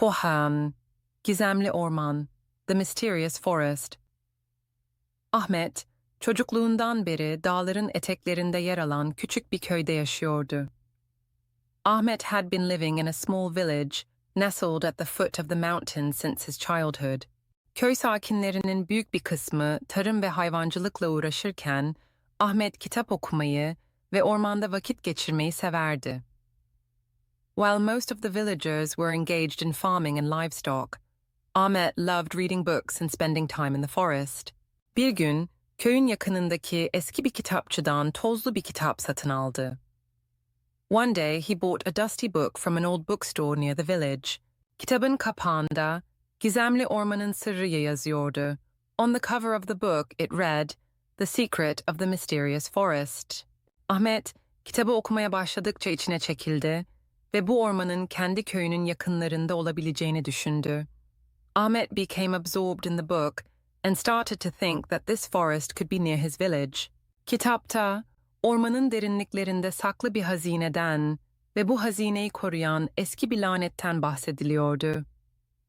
Kohan, Gizemli Orman, The Mysterious Forest. Ahmet, çocukluğundan beri dağların eteklerinde yer alan küçük bir köyde yaşıyordu. Ahmet had been living in a small village nestled at the foot of the mountain since his childhood. Köy sakinlerinin büyük bir kısmı tarım ve hayvancılıkla uğraşırken Ahmet kitap okumayı ve ormanda vakit geçirmeyi severdi. While most of the villagers were engaged in farming and livestock, Ahmet loved reading books and spending time in the forest. Bir gün köyün yakınındaki eski bir kitapçıdan tozlu bir kitap satın aldı. One day he bought a dusty book from an old bookstore near the village. Kitabın kapağında Gizemli Ormanın Sırrı yazıyordu. On the cover of the book it read, The Secret of the Mysterious Forest. Ahmet, kitabı okumaya başladıkça içine çekildi ve bu ormanın kendi köyünün yakınlarında olabileceğini düşündü. Ahmet became absorbed in the book and started to think that this forest could be near his village. Kitapta, ormanın derinliklerinde saklı bir hazineden ve bu hazineyi koruyan eski bir lanetten bahsediliyordu.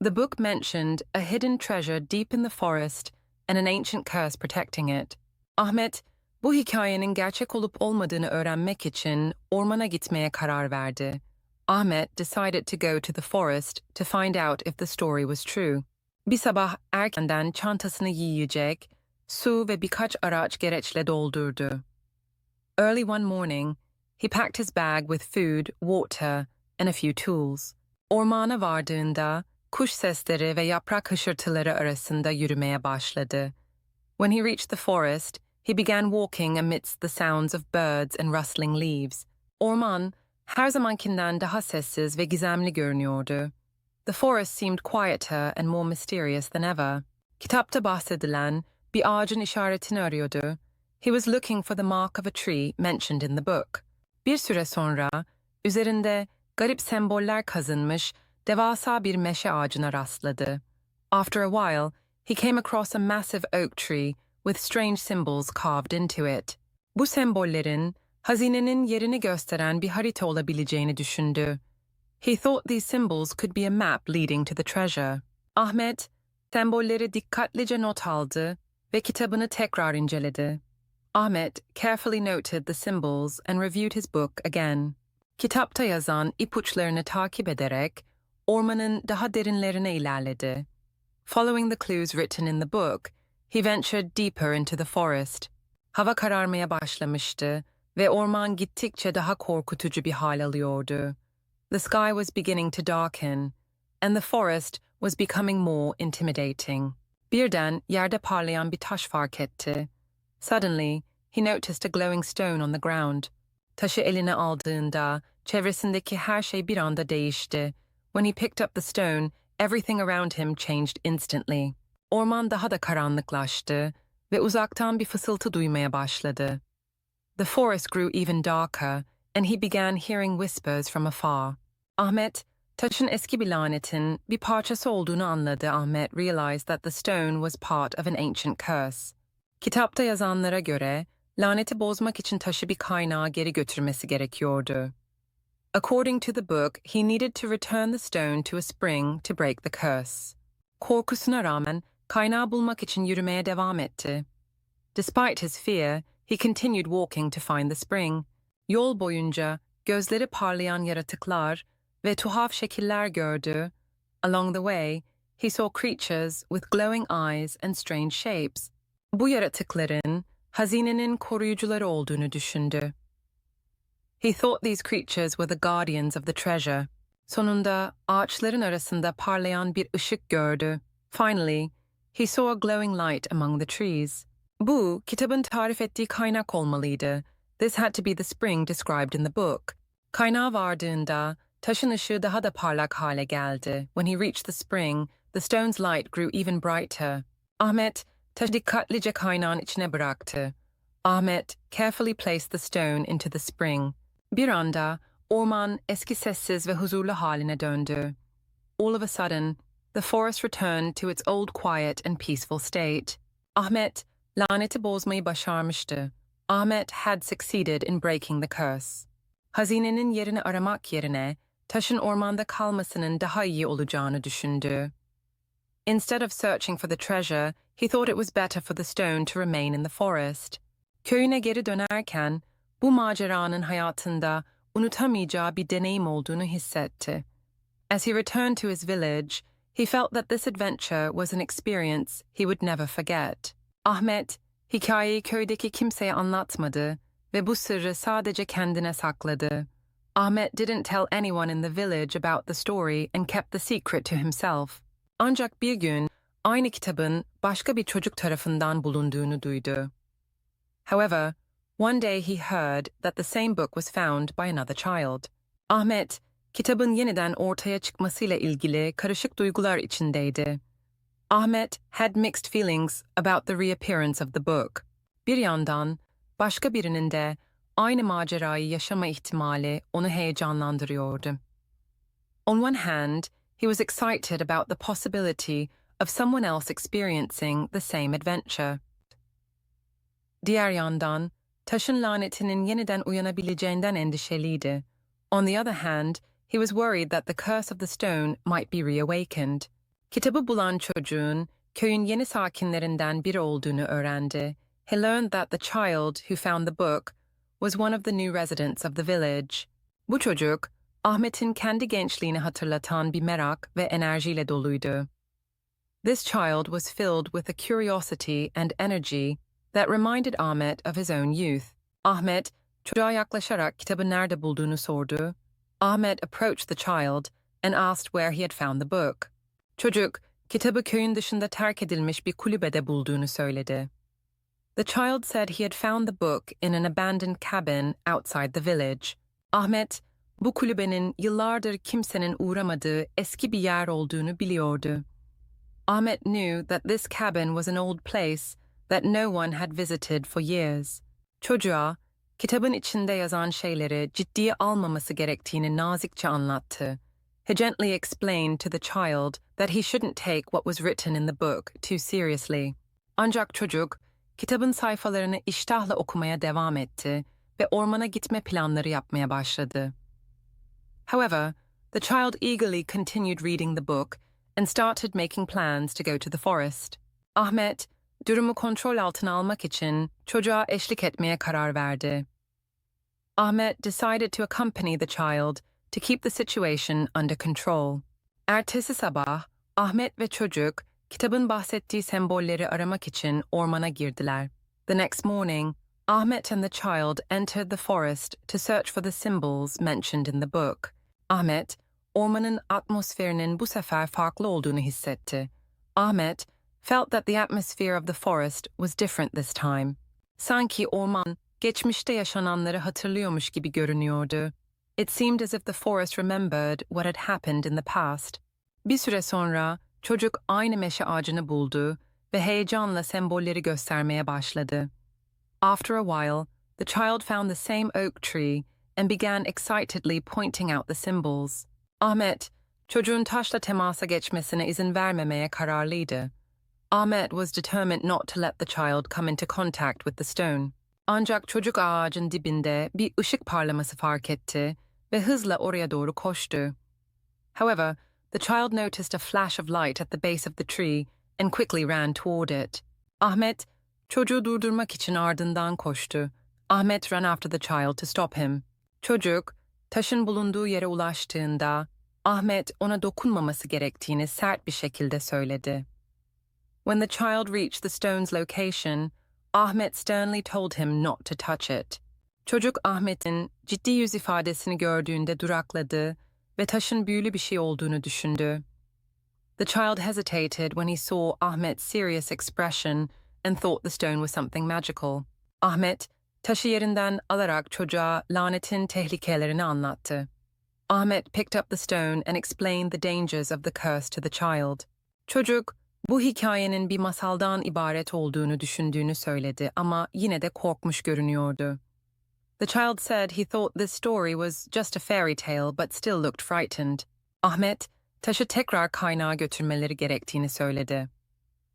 The book mentioned a hidden treasure deep in the forest and an ancient curse protecting it. Ahmet, bu hikayenin gerçek olup olmadığını öğrenmek için ormana gitmeye karar verdi. Ahmet decided to go to the forest to find out if the story was true. Bir sabah erkenden çantasını yiyecek, su ve birkaç araç gereçle doldurdu. Early one morning, he packed his bag with food, water, and a few tools. Ormana vardığında kuş sesleri ve yaprak hışırtıları arasında yürümeye başladı. When he reached the forest, he began walking amidst the sounds of birds and rustling leaves. Orman, her zamankinden daha sessiz ve gizemli görünüyordu. The forest seemed quieter and more mysterious than ever. Kitapta bahsedilen bir ağacın işaretini arıyordu. He was looking for the mark of a tree mentioned in the book. Bir süre sonra üzerinde garip semboller kazınmış devasa bir meşe ağacına rastladı. After a while, he came across a massive oak tree with strange symbols carved into it. Bu sembollerin hazinenin yerini gösteren bir harita olabileceğini düşündü. He thought these symbols could be a map leading to the treasure. Ahmet, sembolleri dikkatlice not aldı ve kitabını tekrar inceledi. Ahmet carefully noted the symbols and reviewed his book again. Kitapta yazan ipuçlarını takip ederek ormanın daha derinlerine ilerledi. Following the clues written in the book, he ventured deeper into the forest. Hava kararmaya başlamıştı ve orman gittikçe daha korkutucu bir hal alıyordu. The sky was beginning to darken, and the forest was becoming more intimidating. Birden yerde parlayan bir taş fark etti. Suddenly, he noticed a glowing stone on the ground. Taşı eline aldığında çevresindeki her şey bir anda değişti. When he picked up the stone, everything around him changed instantly. Orman daha da karanlıklaştı ve uzaktan bir fısıltı duymaya başladı. The forest grew even darker and he began hearing whispers from afar. Ahmet, taşın eski bir lanetin bir parçası olduğunu anladı. Ahmet realized that the stone was part of an ancient curse. Kitapta yazanlara göre laneti bozmak için taşı bir kaynağa geri götürmesi gerekiyordu. According to the book, he needed to return the stone to a spring to break the curse. Korkusuna rağmen kaynağı bulmak için yürümeye devam etti. Despite his fear, he continued walking to find the spring. Yol boyunca gözleri parlayan yaratıklar ve tuhaf şekiller gördü. Along the way, he saw creatures with glowing eyes and strange shapes. Bu yaratıkların hazinenin koruyucuları olduğunu düşündü. He thought these creatures were the guardians of the treasure. Sonunda ağaçların arasında parlayan bir ışık gördü. Finally, he saw a glowing light among the trees. Bu, kitabın tarif ettiği kaynak olmalıydı. This had to be the spring described in the book. Kaynağa vardığında, taşın ışığı daha da parlak hale geldi. When he reached the spring, the stone's light grew even brighter. Ahmet, taşı dikkatlice kaynağın içine bıraktı. Ahmet carefully placed the stone into the spring. Bir anda orman eski sessiz ve huzurlu haline döndü. All of a sudden, the forest returned to its old quiet and peaceful state. Ahmet, laneti bozmayı başarmıştı. Ahmet had succeeded in breaking the curse. Hazinenin yerini aramak yerine taşın ormanda kalmasının daha iyi olacağını düşündü. Instead of searching for the treasure, he thought it was better for the stone to remain in the forest. Köyüne geri dönerken bu maceranın hayatında unutamayacağı bir deneyim olduğunu hissetti. As he returned to his village, he felt that this adventure was an experience he would never forget. Ahmet, hikayeyi köydeki kimseye anlatmadı ve bu sırrı sadece kendine sakladı. Ahmet didn't tell anyone in the village about the story and kept the secret to himself. Ancak bir gün aynı kitabın başka bir çocuk tarafından bulunduğunu duydu. However, one day he heard that the same book was found by another child. Ahmet, kitabın yeniden ortaya çıkmasıyla ilgili karışık duygular içindeydi. Ahmet had mixed feelings about the reappearance of the book. Bir yandan, başka birinin de aynı macerayı yaşama ihtimali onu heyecanlandırıyordu. On one hand, he was excited about the possibility of someone else experiencing the same adventure. Diğer yandan, taşın lanetinin yeniden uyanabileceğinden endişeliydi. On the other hand, he was worried that the curse of the stone might be reawakened. Kitabı bulan çocuğun köyün yeni sakinlerinden biri olduğunu öğrendi. He learned that the child who found the book was one of the new residents of the village. Bu çocuk, Ahmet'in kendi gençliğini hatırlatan bir merak ve enerjiyle doluydu. This child was filled with a curiosity and energy that reminded Ahmet of his own youth. Ahmet, çocuğa yaklaşarak kitabı nerede bulduğunu sordu. Ahmet approached the child and asked where he had found the book. Çocuk, kitabı köyün dışında terk edilmiş bir kulübede bulduğunu söyledi. The child said he had found the book in an abandoned cabin outside the village. Ahmet, bu kulübenin yıllardır kimsenin uğramadığı eski bir yer olduğunu biliyordu. Ahmet knew that this cabin was an old place that no one had visited for years. Çocuğa, kitabın içinde yazan şeyleri ciddiye almaması gerektiğini nazikçe anlattı. He gently explained to the child that he shouldn't take what was written in the book too seriously. Ancak çocuk, kitabın sayfalarını iştahla okumaya devam etti ve ormana gitme planları yapmaya başladı. However, the child eagerly continued reading the book and started making plans to go to the forest. Ahmet, durumu kontrol altına almak için çocuğa eşlik etmeye karar verdi. Ahmet decided to accompany the child to keep the situation under control. Ertesi sabah, Ahmet ve çocuk kitabın bahsettiği sembolleri aramak için ormana girdiler. The next morning, Ahmet and the child entered the forest to search for the symbols mentioned in the book. Ahmet, ormanın atmosferinin bu sefer farklı olduğunu hissetti. Ahmet felt that the atmosphere of the forest was different this time. Sanki orman geçmişte yaşananları hatırlıyormuş gibi görünüyordu. It seemed as if the forest remembered what had happened in the past. Bir süre sonra çocuk aynı meşe ağacını buldu ve heyecanla sembolleri göstermeye başladı. After a while, the child found the same oak tree and began excitedly pointing out the symbols. Ahmet, çocuğun taşla temasa geçmesine izin vermemeye kararlıydı. Ahmet was determined not to let the child come into contact with the stone. Ancak çocuk ağacın dibinde bir ışık parlaması fark etti ve hızla oraya doğru koştu. However, the child noticed a flash of light at the base of the tree and quickly ran toward it. Ahmet, çocuğu durdurmak için ardından koştu. Ahmet ran after the child to stop him. Çocuk, taşın bulunduğu yere ulaştığında, Ahmet ona dokunmaması gerektiğini sert bir şekilde söyledi. When the child reached the stone's location, Ahmet sternly told him not to touch it. Çocuk Ahmet'in ciddi yüz ifadesini gördüğünde durakladı ve taşın büyülü bir şey olduğunu düşündü. The child hesitated when he saw Ahmet's serious expression and thought the stone was something magical. Ahmet, taşı yerinden alarak çocuğa lanetin tehlikelerini anlattı. Ahmet picked up the stone and explained the dangers of the curse to the child. Çocuk, bu hikayenin bir masaldan ibaret olduğunu düşündüğünü söyledi ama yine de korkmuş görünüyordu. The child said he thought this story was just a fairy tale but still looked frightened. Ahmet, taşı tekrar kaynağa götürmeleri gerektiğini söyledi.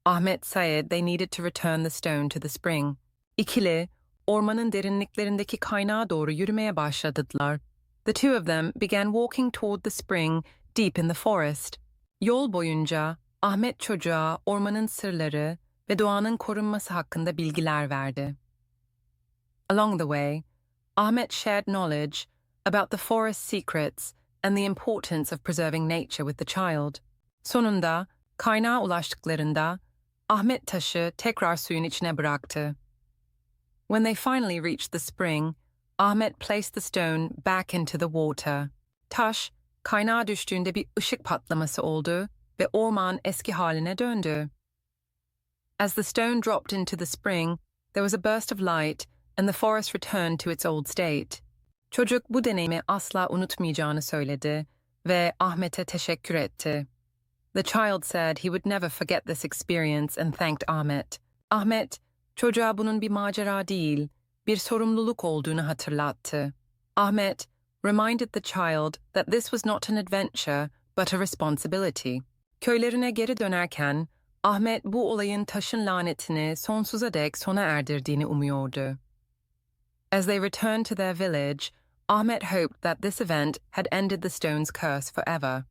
Ahmet said they needed to return the stone to the spring. İkili, ormanın derinliklerindeki kaynağa doğru yürümeye başladılar. The two of them began walking toward the spring deep in the forest. Yol boyunca Ahmet çocuğa ormanın sırları ve doğanın korunması hakkında bilgiler verdi. Along the way, Ahmet shared knowledge about the forest secrets and the importance of preserving nature with the child. Sonunda kaynağa ulaştıklarında Ahmet taşı tekrar suyun içine bıraktı. When they finally reached the spring, Ahmet placed the stone back into the water. Taş, kaynağa düştüğünde bir ışık patlaması oldu ve orman eski haline döndü. As the stone dropped into the spring, there was a burst of light and the forest returned to its old state. Çocuk bu deneyimi asla unutmayacağını söyledi ve Ahmet'e teşekkür etti. The child said he would never forget this experience and thanked Ahmet. Ahmet, çocuğa bunun bir macera değil, bir sorumluluk olduğunu hatırlattı. Ahmet reminded the child that this was not an adventure but a responsibility. Köylerine geri dönerken Ahmet bu olayın taşın lanetini sonsuza dek sona erdirdiğini umuyordu. As they returned to their village, Ahmet hoped that this event had ended the stone's curse forever.